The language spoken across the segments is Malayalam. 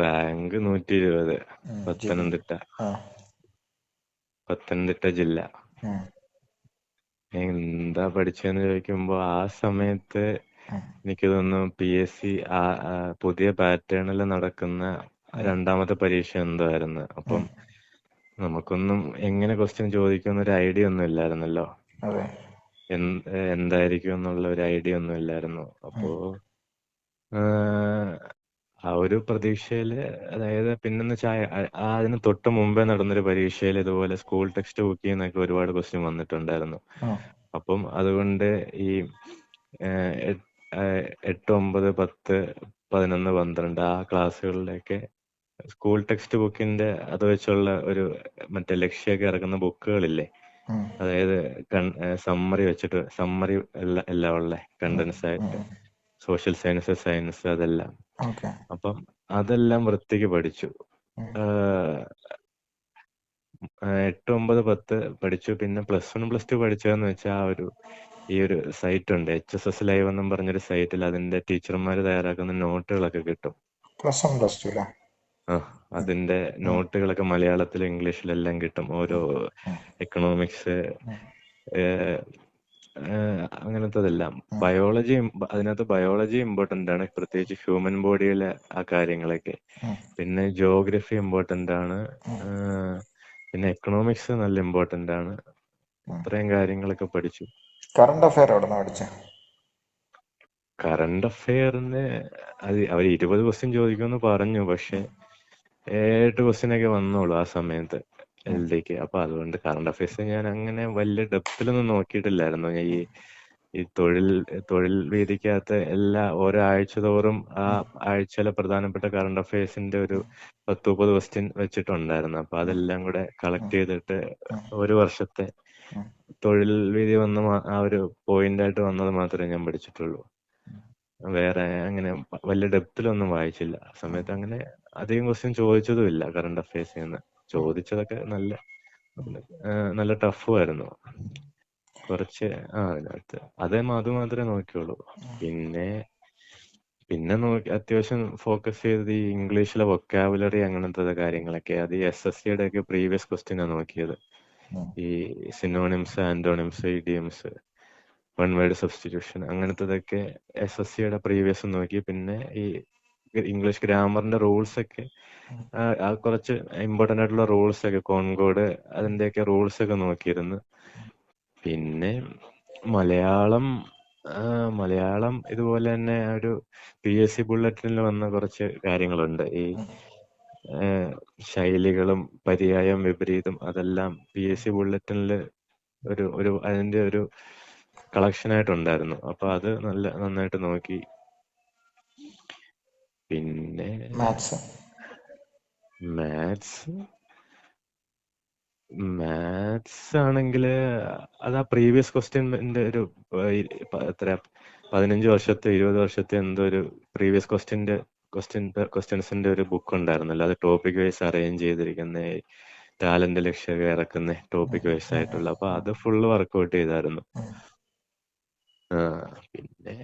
റാങ്ക് നൂറ്റി ഇരുപത് പത്തനംതിട്ട. പത്തനംതിട്ട ജില്ല. എന്താ പഠിച്ചെന്ന് ചോദിക്കുമ്പോ ആ സമയത്ത് എനിക്ക് തോന്നുന്നു പി എസ് സി പുതിയ പാറ്റേണിൽ നടക്കുന്ന രണ്ടാമത്തെ പരീക്ഷ എന്തോ ആയിരുന്നു അപ്പം നമുക്കൊന്നും എങ്ങനെ ക്വസ്റ്റ്യൻ ചോദിക്കുന്ന ഒരു ഐഡിയ ഒന്നും ഇല്ലായിരുന്നല്ലോ. എന്തായിരിക്കും എന്നുള്ള ഒരു ഐഡിയ ഒന്നും ഇല്ലായിരുന്നു. അപ്പോ ആ, ഒരു പ്രതീക്ഷയിൽ അതായത് പിന്നെന്ന് വെച്ചാൽ അതിന് തൊട്ട് മുമ്പേ നടന്നൊരു പരീക്ഷയിൽ ഇതുപോലെ സ്കൂൾ ടെക്സ്റ്റ് ബുക്കിൽ നിന്നൊക്കെ ഒരുപാട് ക്വസ്റ്റ്യൻ വന്നിട്ടുണ്ടായിരുന്നു. അപ്പം അതുകൊണ്ട് ഈ എട്ട് ഒമ്പത് പത്ത് പതിനൊന്ന് പന്ത്രണ്ട് ആ ക്ലാസ്സുകളിലൊക്കെ സ്കൂൾ ടെക്സ്റ്റ് ബുക്കിന്റെ അത് വെച്ചുള്ള ഒരു മറ്റേ ലക്ഷ്യമൊക്കെ ഇറക്കുന്ന ബുക്കുകളില്ലേ? അതായത് സമ്മറി വെച്ചിട്ട് സമ്മറി എല്ലാം ഉള്ള കണ്ടൻസ് ആയിട്ട്. സോഷ്യൽ സയൻസ് സയൻസ് അതെല്ലാം. അപ്പം അതെല്ലാം വൃത്തിക്ക് പഠിച്ചു. എട്ട് ഒമ്പത് പത്ത് പഠിച്ചു. പിന്നെ പ്ലസ് വൺ പ്ലസ് ടു പഠിച്ചതെന്ന് വെച്ചാൽ ആ ഒരു ഈ ഒരു സൈറ്റ് ഉണ്ട്. എച്ച് എസ് എസ് ലൈവ് എന്നും പറഞ്ഞൊരു സൈറ്റിൽ അതിന്റെ ടീച്ചർമാർ തയ്യാറാക്കുന്ന നോട്ടുകളൊക്കെ കിട്ടും. പ്ലസ് വൺ പ്ലസ് ടു ആ അതിന്റെ നോട്ടുകളൊക്കെ മലയാളത്തിലും ഇംഗ്ലീഷിലെല്ലാം കിട്ടും. ഓരോ എക്കണോമിക്സ് അങ്ങനത്തതെല്ലാം. ബയോളജി അതിനകത്ത് ബയോളജി ഇമ്പോർട്ടന്റ് ആണ്. പ്രത്യേകിച്ച് ഹ്യൂമൻ ബോഡിയിലെ ആ കാര്യങ്ങളൊക്കെ. പിന്നെ ജോഗ്രഫി ഇമ്പോർട്ടന്റ് ആണ്. പിന്നെ എക്കണോമിക്സ് നല്ല ഇമ്പോർട്ടന്റ് ആണ്. ഇത്രയും കാര്യങ്ങളൊക്കെ പഠിച്ചു. കറണ്ട് അഫയർ എവിടെ പഠിച്ചേ? കറണ്ട് അഫയറിന് അത് അവർ ഇരുപത് ക്വസ്റ്റ്യൻ ചോദിക്കുമെന്ന് പറഞ്ഞു. പക്ഷെ ഏഴ് ക്വസ്റ്റ്യൻ ഒക്കെ വന്നോളൂ ആ സമയത്ത്. എൽ ഉം, ഡിക്ക് അപ്പൊ അതുകൊണ്ട് കറണ്ട് അഫയേഴ്സ് ഞാൻ അങ്ങനെ വലിയ ഡെപ്തിലൊന്നും നോക്കിയിട്ടില്ലായിരുന്നു. ഞാൻ ഈ ഈ തൊഴിൽ തൊഴിൽ വീതിക്കകത്ത് എല്ലാ ഓരോ ആഴ്ച തോറും ആ ആഴ്ചയിലെ പ്രധാനപ്പെട്ട കറണ്ട് അഫയേഴ്സിന്റെ ഒരു പത്ത് മുപ്പത് ക്വസ്റ്റ്യൻ വെച്ചിട്ടുണ്ടായിരുന്നു. അപ്പൊ അതെല്ലാം കൂടെ കളക്ട് ചെയ്തിട്ട് ഒരു വർഷത്തെ തൊഴിൽ വീതി വന്ന ആ ഒരു പോയിന്റ് ആയിട്ട് വന്നത് മാത്രമേ ഞാൻ പഠിച്ചിട്ടുള്ളൂ. വേറെ അങ്ങനെ വലിയ ഡെപ്തിലൊന്നും വായിച്ചില്ല. ആ സമയത്ത് അങ്ങനെ അധികം ക്വസ്റ്റ്യൻ ചോദിച്ചതും ഇല്ല കറണ്ട് അഫയേഴ്സിൽ നിന്ന് ചോദിച്ചതൊക്കെ നല്ല നല്ല ടഫും ആയിരുന്നു. കുറച്ച് ആ അതിനകത്ത്. അതേ അത് മാത്രമേ നോക്കിയുള്ളൂ. പിന്നെ പിന്നെ നോക്കി അത്യാവശ്യം ഫോക്കസ് ചെയ്തത് ഈ ഇംഗ്ലീഷിലെ വൊക്കാബുലറി അങ്ങനത്തെ കാര്യങ്ങളൊക്കെ. അത് ഈ എസ് എസ് സിയുടെ ഒക്കെ പ്രീവിയസ് ക്വസ്റ്റ്യനാണ് നോക്കിയത്. ഈ synonyms antonyms idioms one word substitution അങ്ങനത്തതൊക്കെ S S സിയുടെ പ്രീവിയസ് നോക്കി. പിന്നെ ഈ ഇംഗ്ലീഷ് ഗ്രാമറിന്റെ റൂൾസ് ഒക്കെ കുറച്ച് ഇമ്പോർട്ടന്റ് ആയിട്ടുള്ള റൂൾസ് ഒക്കെ കോൺകോഡ് അതിന്റെയൊക്കെ റൂൾസ് ഒക്കെ നോക്കിയിരുന്നു. പിന്നെ മലയാളം മലയാളം ഇതുപോലെ തന്നെ ഒരു പി എസ് സി ബുള്ളറ്റിനിൽ വന്ന കുറച്ച് കാര്യങ്ങളുണ്ട്. ഈ ശൈലികളും പര്യായം വിപരീതം അതെല്ലാം പി എസ് സി ബുള്ളറ്റിനിൽ ഒരു ഒരു അതിന്റെ ഒരു കളക്ഷൻ ആയിട്ടുണ്ടായിരുന്നു. അപ്പൊ അത് നല്ല നന്നായിട്ട് നോക്കി പിന്നെ മാത്സ് മാത്സ് മാത്സ് ആണെങ്കിൽ അത് ആ പ്രീവിയസ് ക്വസ്റ്റ്യന്റെ ഒരു എത്ര പതിനഞ്ച് വർഷത്തെ ഇരുപത് വർഷത്തെ എന്തോ ഒരു പ്രീവിയസ് ക്വസ്റ്റ്യന്റെ ക്വസ്റ്റ്യൻ ക്വസ്റ്റ്യൻസിന്റെ ഒരു ബുക്ക് ഉണ്ടായിരുന്നല്ലോ. അത് ടോപ്പിക് വൈസ് അറേഞ്ച് ചെയ്തിരിക്കുന്ന ടാലന്റ് ലക്ഷ്യം ഇറക്കുന്ന ടോപ്പിക് വൈസ് ആയിട്ടുള്ള. അപ്പൊ അത് ഫുള്ള് വർക്ക്ഔട്ട് ചെയ്തായിരുന്നു. പിന്നെ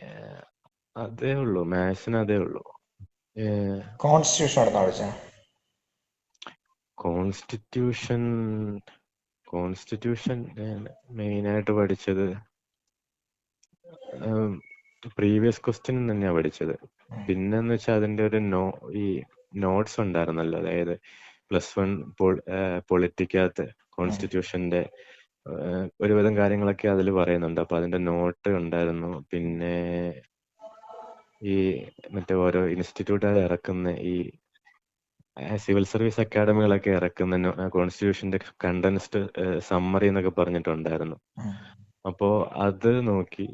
അതേ ഉള്ളൂ. മാത്സിന് അതേ ഉള്ളൂ. കോൺസ്റ്റിറ്റ്യൂഷൻ എടുത്താ നിന്ന് കോൺസ്റ്റിറ്റ്യൂഷൻ കോൺസ്റ്റിറ്റ്യൂഷൻ മെയിൻ ആയിട്ട് പഠിച്ചത് പ്രീവിയസ് ക്വസ്റ്റ്യൻ തന്നെയാണ് പഠിച്ചത്. പിന്നെന്ന് വെച്ചാൽ അതിന്റെ ഒരു നോ ഈ നോട്ട്സ് ഉണ്ടായിരുന്നല്ലോ. അതായത് പ്ലസ് വൺ പൊളിറ്റിക്കകത്ത് കോൺസ്റ്റിറ്റ്യൂഷന്റെ ഒരുവിധം കാര്യങ്ങളൊക്കെ അതിൽ പറയുന്നുണ്ട്. അപ്പൊ അതിന്റെ നോട്ട് ഉണ്ടായിരുന്നു. പിന്നെ ഈ മറ്റേ ഓരോ ഇൻസ്റ്റിറ്റ്യൂട്ട് ഇറക്കുന്ന ഈ സിവിൽ സർവീസ് അക്കാഡമികളൊക്കെ ഇറക്കുന്ന കോൺസ്റ്റിറ്റ്യൂഷന്റെ കണ്ടൻസ്ഡ് സമ്മറി എന്നൊക്കെ പറഞ്ഞിട്ടുണ്ടായിരുന്നു. അപ്പോ അത് നോക്കി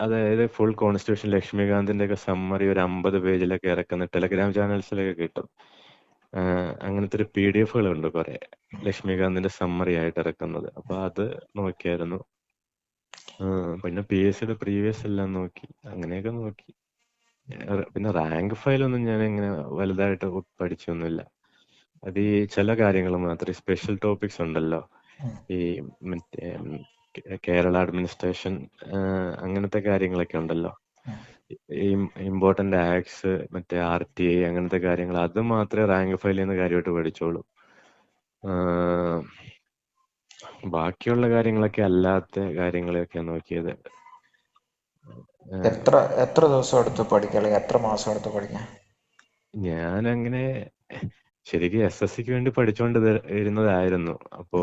അതായത് ഫുൾ കോൺസ്റ്റിറ്റ്യൂഷൻ ലക്ഷ്മികാന്തിന്റെ ഒക്കെ സമ്മറി ഒരു അമ്പത് പേജിലൊക്കെ ഇറക്കുന്ന ടെലഗ്രാം ചാനൽസിലൊക്കെ കിട്ടും. അങ്ങനത്തെ ഒരു പി ഡി എഫുകളുണ്ട് കുറെ ലക്ഷ്മികാന്തിന്റെ സമ്മറി ആയിട്ട് ഇറക്കുന്നത്. അപ്പൊ അത് നോക്കിയായിരുന്നു. പിന്നെ പി എസ് സിയുടെ പ്രീവിയസ് എല്ലാം നോക്കി അങ്ങനെയൊക്കെ നോക്കി. പിന്നെ റാങ്ക് ഫയൽ ഒന്നും ഞാൻ ഇങ്ങനെ വലുതായിട്ട് പഠിച്ചൊന്നുമില്ല. അത് ഈ ചില കാര്യങ്ങൾ മാത്രം സ്പെഷ്യൽ ടോപ്പിക്സ് ഉണ്ടല്ലോ. ഈ മറ്റേ കേരള അഡ്മിനിസ്ട്രേഷൻ അങ്ങനത്തെ കാര്യങ്ങളൊക്കെ ഉണ്ടല്ലോ. ഈ ഇമ്പോർട്ടന്റ് ആക്ട്സ് മറ്റേ ആർ ടി ഐ അങ്ങനത്തെ കാര്യങ്ങൾ അത് മാത്രമേ റാങ്ക് ഫയലിൽ നിന്ന് കാര്യമായിട്ട് പഠിച്ചോളൂ. ബാക്കിയുള്ള കാര്യങ്ങളൊക്കെ അല്ലാത്ത കാര്യങ്ങളൊക്കെ നോക്കിയത്. എത്ര എത്ര ദിവസം എടുത്തു പഠിക്കാം അല്ലെങ്കിൽ എത്ര മാസം എടുത്തു പഠിക്കാൻ? ഞാൻ അങ്ങനെ ശരിക്കും എസ് എസ് സിക്ക് വേണ്ടി പഠിച്ചുകൊണ്ട് ഇത് ഇരുന്നതായിരുന്നു. അപ്പോ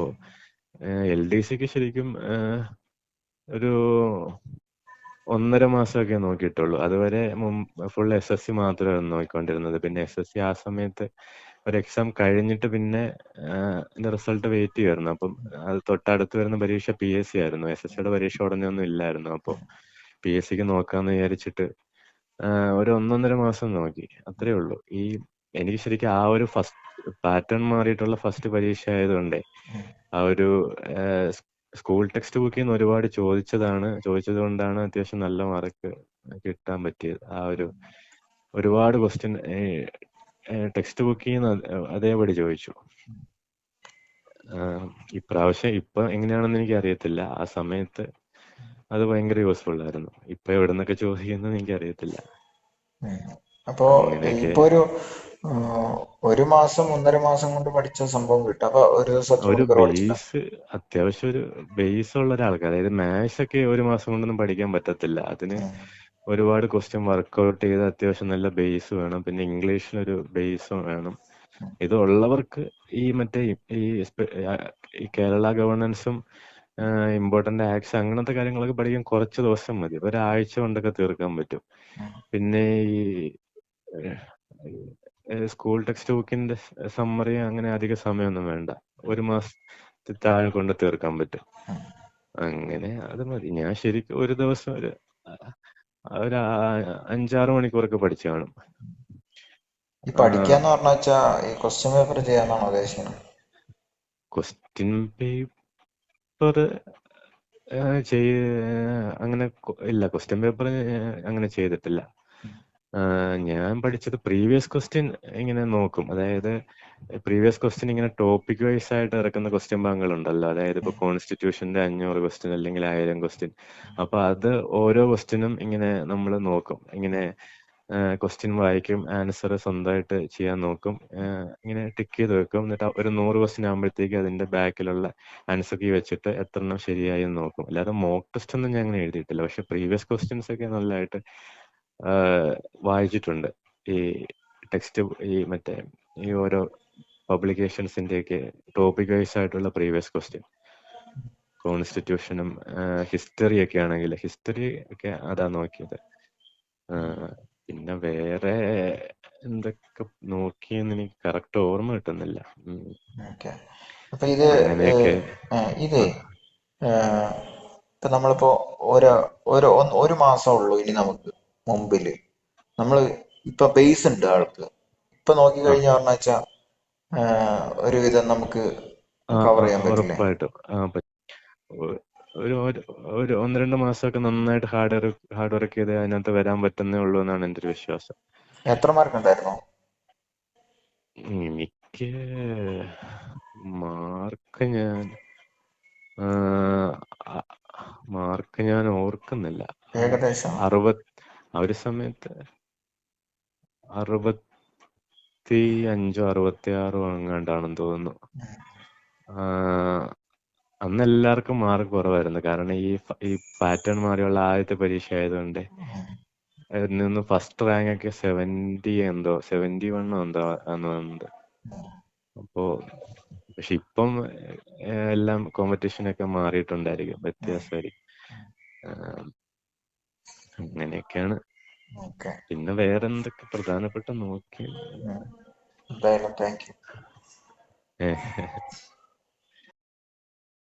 എൽ ഡി സിക്ക് ശരിക്കും ഒരു ഒന്നര മാസമൊക്കെ നോക്കിയിട്ടുള്ളൂ. അതുവരെ ഫുൾ എസ് എസ് സി മാത്രമായിരുന്നു നോക്കിക്കൊണ്ടിരുന്നത്. പിന്നെ എസ് എസ് സി ആ സമയത്ത് ഒരു എക്സാം കഴിഞ്ഞിട്ട് പിന്നെ അതിന്റെ റിസൾട്ട് വെയിറ്റ് ചെയ്യുമായിരുന്നു. അപ്പം അത് തൊട്ടടുത്ത് വരുന്ന പരീക്ഷ പി എസ് സി ആയിരുന്നു. എസ് എസ് സിയുടെ പരീക്ഷ ഉടനെ ഒന്നും ഇല്ലായിരുന്നു. അപ്പോൾ പി എസ് സിക്ക് നോക്കാന്ന് വിചാരിച്ചിട്ട് ഒരു ഒന്നൊന്നര മാസം നോക്കി. അത്രേ ഉള്ളൂ. ഈ എനിക്ക് ശരിക്കും ആ ഒരു ഫസ്റ്റ് പാറ്റേൺ മാറിയിട്ടുള്ള ഫസ്റ്റ് പരീക്ഷ ആയതുകൊണ്ടേ ആ ഒരു സ്കൂൾ ടെക്സ്റ്റ് ബുക്കിൽ നിന്ന് ഒരുപാട് ചോദിച്ചതാണ് ചോദിച്ചത് കൊണ്ടാണ് അത്യാവശ്യം നല്ല മാർക്ക് കിട്ടാൻ പറ്റിയത്. ആ ഒരു ഒരുപാട് ക്വസ്റ്റ്യൻ ടെക്സ്റ്റ് ബുക്കിൽ നിന്ന് അതേപടി ചോദിച്ചു. ഇപ്രാവശ്യം ഇപ്പൊ എങ്ങനെയാണെന്ന് എനിക്ക് അറിയത്തില്ല ആ സമയത്ത് അത് ഭയങ്കര യൂസ്ഫുൾ ആയിരുന്നു. ഇപ്പൊ എവിടെ നിന്നൊക്കെ ചോദിക്കുന്നത് എനിക്ക് അറിയത്തില്ല അപ്പോ ഇപ്പൊ ഒരു ഒരു മാസം ഒന്നര മാസം കൊണ്ട് പഠിച്ച സംഭവം കിട്ടും. അപ്പൊ ഒരു ഒരു ബേസ് അത്യാവശ്യം ഒരു ബേസ് ഉള്ള ഒരാൾക്ക് അതായത് മാത്സ് ഒക്കെ ഒരു മാസം കൊണ്ടൊന്നും പഠിക്കാൻ പറ്റത്തില്ല. അതിന് ഒരുപാട് ക്വസ്റ്റ്യൻ വർക്ക്ഔട്ട് ചെയ്ത് അത്യാവശ്യം നല്ല ബേസ് വേണം. പിന്നെ ഇംഗ്ലീഷിനൊരു ബേസ് വേണം. ഇത് ഉള്ളവർക്ക് ഈ മറ്റേ ഈ ഈ കേരള ഗവർണൻസും ഇമ്പോർട്ടന്റ് ആക്ട്സ് അങ്ങനത്തെ കാര്യങ്ങളൊക്കെ പഠിക്കാൻ കുറച്ച് ദിവസം മതി. ഒരാഴ്ച കൊണ്ടൊക്കെ തീർക്കാൻ പറ്റും. പിന്നെ ഈ സ്കൂൾ ടെക്സ്റ്റ് ബുക്കിന്റെ സമ്മറി അങ്ങനെ അധിക സമയമൊന്നും വേണ്ട. ഒരു മാസത്തിൽ താഴെ കൊണ്ട് തീർക്കാൻ പറ്റും. അങ്ങനെ അത് മതി. ഞാൻ ശരിക്കും ഒരു ദിവസം ഒരു ഒരു അഞ്ചാറ് മണിക്കൂറൊക്കെ പഠിച്ചു കാണും. ഈ പഠിക്കാന്ന് പറഞ്ഞാ വെച്ചാ ഈ ക്വസ്റ്റ്യൻ പേപ്പർ ചെയ്യാന്നാണോ ഉദ്ദേശിക്കുന്നത് ക്വസ്റ്റ്യൻ പേപ്പർ ചെയ് അങ്ങനെ ഇല്ല ക്വസ്റ്റ്യൻ പേപ്പർ അങ്ങനെ ചെയ്തിട്ടില്ല. ഞാൻ പഠിച്ചത് പ്രീവിയസ് ക്വസ്റ്റ്യൻ ഇങ്ങനെ നോക്കും. അതായത് പ്രീവിയസ് ക്വസ്റ്റ്യൻ ഇങ്ങനെ ടോപ്പിക് വൈസ് ആയിട്ട് ഇറക്കുന്ന ക്വസ്റ്റ്യൻ ബാങ്കുകൾ ഉണ്ടല്ലോ. അതായത് ഇപ്പൊ കോൺസ്റ്റിറ്റ്യൂഷന്റെ അഞ്ഞൂറ് ക്വസ്റ്റ്യൻ അല്ലെങ്കിൽ ആയിരം ക്വസ്റ്റ്യൻ അപ്പൊ അത് ഓരോ ക്വസ്റ്റ്യനും ഇങ്ങനെ നമ്മൾ നോക്കും. ഇങ്ങനെ ക്വസ്റ്റ്യൻ വായിക്കും ആൻസർ സ്വന്തമായിട്ട് ചെയ്യാൻ നോക്കും. ഇങ്ങനെ ടിക്ക് ചെയ്ത് വെക്കും. എന്നിട്ട് ഒരു നൂറ് ക്വസ്റ്റ്യൻ ആകുമ്പോഴത്തേക്ക് അതിന്റെ ബാക്കിലുള്ള ആൻസർ കീ വെച്ചിട്ട് എത്ര എണ്ണം ശരിയായി എന്ന് നോക്കും. അല്ലാതെ മോക്ക് ടെസ്റ്റ് ഒന്നും ഞാൻ അങ്ങനെ എഴുതിയിട്ടില്ല. പക്ഷെ പ്രീവിയസ് ക്വസ്റ്റ്യൻസ് ഒക്കെ നല്ലതായിട്ട് വായിച്ചിട്ടുണ്ട്. ഈ ടെക്സ്റ്റ് ഈ മറ്റേ ഈ ഓരോ പബ്ലിക്കേഷൻസിന്റെ ഒക്കെ ടോപ്പിക് വൈസ് ആയിട്ടുള്ള പ്രീവിയസ് ക്വസ്റ്റ്യൻ കോൺസ്റ്റിറ്റ്യൂഷനും ഹിസ്റ്ററി ഒക്കെ ആണെങ്കിൽ ഹിസ്റ്ററി ഒക്കെ അതാ നോക്കിയത്. പിന്നെ വേറെ എന്തൊക്കെ നോക്കിയെന്ന് എനിക്ക് കറക്റ്റ് ഓർമ്മ കിട്ടുന്നില്ല. അപ്പൊ ഇത് ഇതേ ഇപ്പൊ നമ്മളിപ്പോ ഒരു ഒരു ഒരു മാസം ഉള്ളൂ ഇനി നമുക്ക് മുമ്പിൽ. നമ്മൾ ഇപ്പൊ ബേസ് ഉണ്ട് ആൾക്ക്. ഇപ്പൊ നോക്കി കഴിഞ്ഞ പറഞ്ഞ വെച്ചാ ഒരുവിധം നമുക്ക് കവർ ചെയ്യാൻ പറ്റില്ലേ? ഒരു ഒരു ഒന്ന് രണ്ട് മാസമൊക്കെ നന്നായിട്ട് ഹാർഡ് വർക്ക് ഹാർഡ് വർക്ക് ചെയ്ത് അതിനകത്ത് വരാൻ പറ്റുന്നേ ഉള്ളൂ എന്നാണ് എന്റെ ഒരു വിശ്വാസം. എത്ര മാർക്ക് ഉണ്ടായിരുന്നു? എനിക്ക് മാർക്ക് ഞാൻ മാർക്ക് ഞാൻ ഓർക്കുന്നില്ല. ഏകദേശം? അറുപത് ആ ഒരു സമയത്ത് അറുപത്തി അഞ്ചോ അറുപത്തി ആറോ എങ്ങാണ്ടാണെന്ന് തോന്നുന്നു അന്ന് എല്ലാവർക്കും മാർക്ക് കുറവായിരുന്നു. കാരണം ഈ ഈ പാറ്റേൺ മാറിയുള്ള ആദ്യത്തെ പരീക്ഷ ആയതുകൊണ്ട് നിന്ന് ഫസ്റ്റ് റാങ്ക് ഒക്കെ സെവന്റി എന്തോ സെവന്റി വൺ എന്തോ ആന്ന് വന്നത് അപ്പോ പക്ഷെ ഇപ്പം എല്ലാം കോമ്പറ്റീഷൻ ഒക്കെ മാറിയിട്ടുണ്ടായിരിക്കും വ്യത്യാസമായിരിക്കും. അങ്ങനെയൊക്കെയാണ്. പിന്നെ വേറെ എന്തൊക്കെ പ്രധാനപ്പെട്ട നോക്കി എന്തായാലും താങ്ക് യു ഏഹ്,